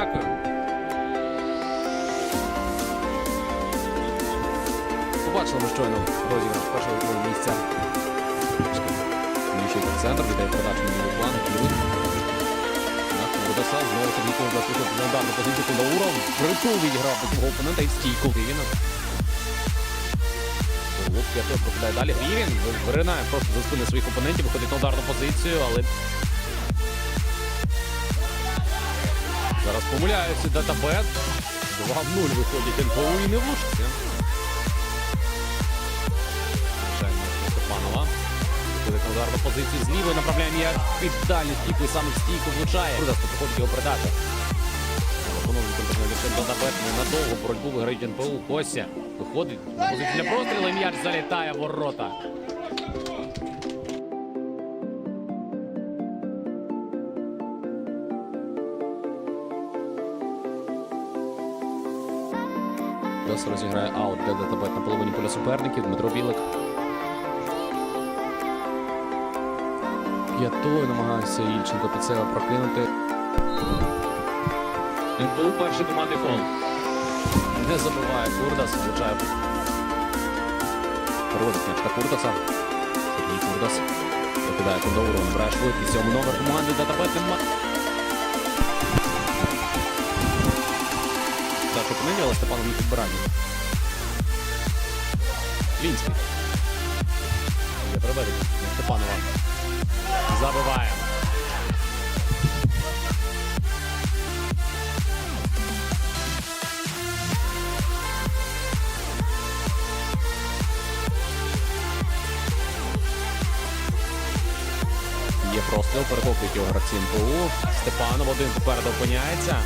Дякую. Побачили ми щойно розіграш першого другого місця. Ніщий центр, віддає передачу на план. Водосав знову Сергій Ковда слухав на ударну позицію Кудауров. Притул відіграв до свого опонента і стійку. Рівін. Лук п'ятою пропадає далі. Рівін виринає просто за спини своїх опонентів, виходить на ударну позицію, але Зараз помиляються датабет. 2 в 0 виходять НПУ і не влучиться. Степанова. Виходить на ударну позицію направляє м'яч під дальню стійку і саме стійку влучає. Просто приходить його передача. Контрольний лише датабет. Ненадовго боротьбу виграють НПУ. Кося виходить на позицію для прострілу і м'яч залітає в ворота. Дос розіграє аут для ДТБ на половині поля суперників. Дмитро Білик. П'ятою намагається Ільченко під себе прокинути. НПУ перший команди фол. Не забиває Курдас, влучає. Переводить м'яч на Курдаса. Сергій Курдас. Викидає Кондовуру, набирає швидкість. Сьомий номер команди ДТБ нема. Але Степанов не підбирання. Лінський. Є проведення. Степанова. Забиває. Є простріл, перехоплюють його гравці НПУ. Степанов один попереду опиняється.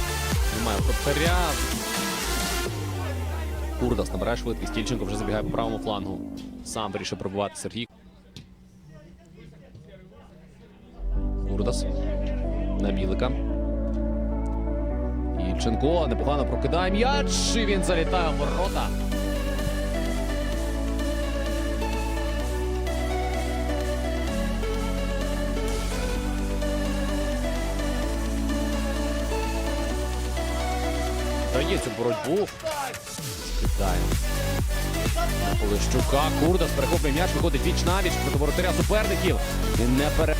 Немає вратаря. Курдас набирає швидкість. Тільченко вже забігає по правому флангу. Сам вирішив пробувати Сергій. Курдас. На Білика. Ільченко непогано прокидає м'яч. І він залітає в ворота. Дає цю боротьбу. Скидає. На Полищука. Курдас перехоплює м'яч, виходить віч на віч проти воротаря суперників. Він не пере.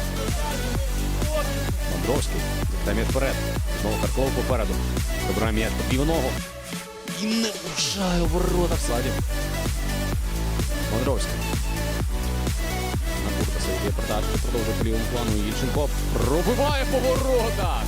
Мандровський. Та м'яч вперед. Знову Карклов попереду. Добра м'яч по піву ногу. І не у ворота в саді. Мандровський. На Курдаса йде передача. Продовжує по лівому плану. Ільченко пробиває по воротах.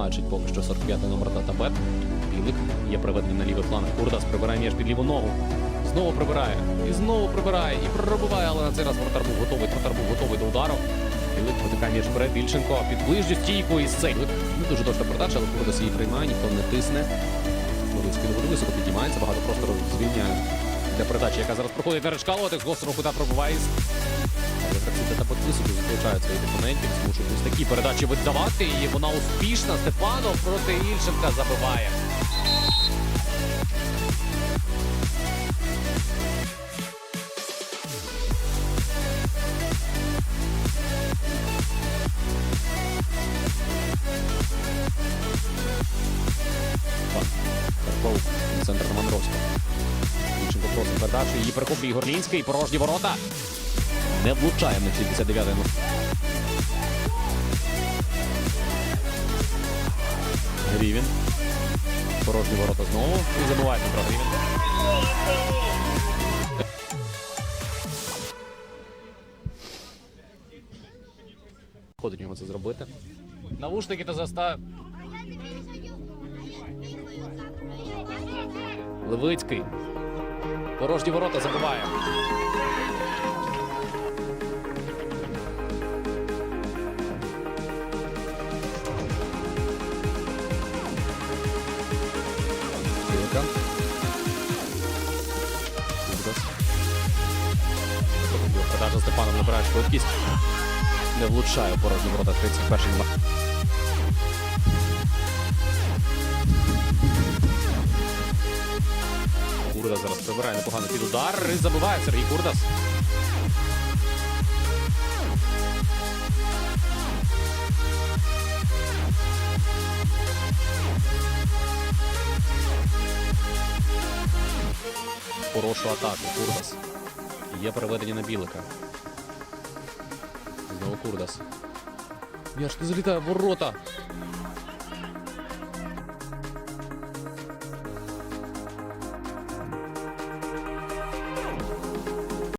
Маючить поки що 45-й номер датабет. Білик є приведений на лівий фланг. Курдас прибирає м'яч під ліву ногу. Знову прибирає. І знову прибирає. І пробиває, але на цей раз вратар був готовий. Вратар був готовий до удару. Білик протикає м'яч вперед. Більченко під ближню стійку і цей. Не дуже точна передача, але Курдас її приймає, ніхто не тисне. Новицький доволі високо піднімається, багато простору звільняє для передача, яка зараз проходить на Речкалотик. З гострого кута пробуває. Та високо залучають своїх опонентів, змушують ось такі передачі видавати. І вона успішна. Степанов проти Ільченка забиває. Передачу. Її перехоплює Ігор Лінський. Порожні ворота. Не влучає на 69-й. Грівін. Порожні ворота знову. І забиває Дмитро Грівін. Ходить йому це зробити. Навушники та застав. Левицький. Порожні ворота забиває. Продажа Степанов набирає швидкість. Не влучає порожні ворота 31 Курда зараз прибирає непогано під удар. І забиває Сергій Курдас. Хорошу атаку. Курдас. Є переведення на білика. Знову Курдас. Я ж не залітає ворота.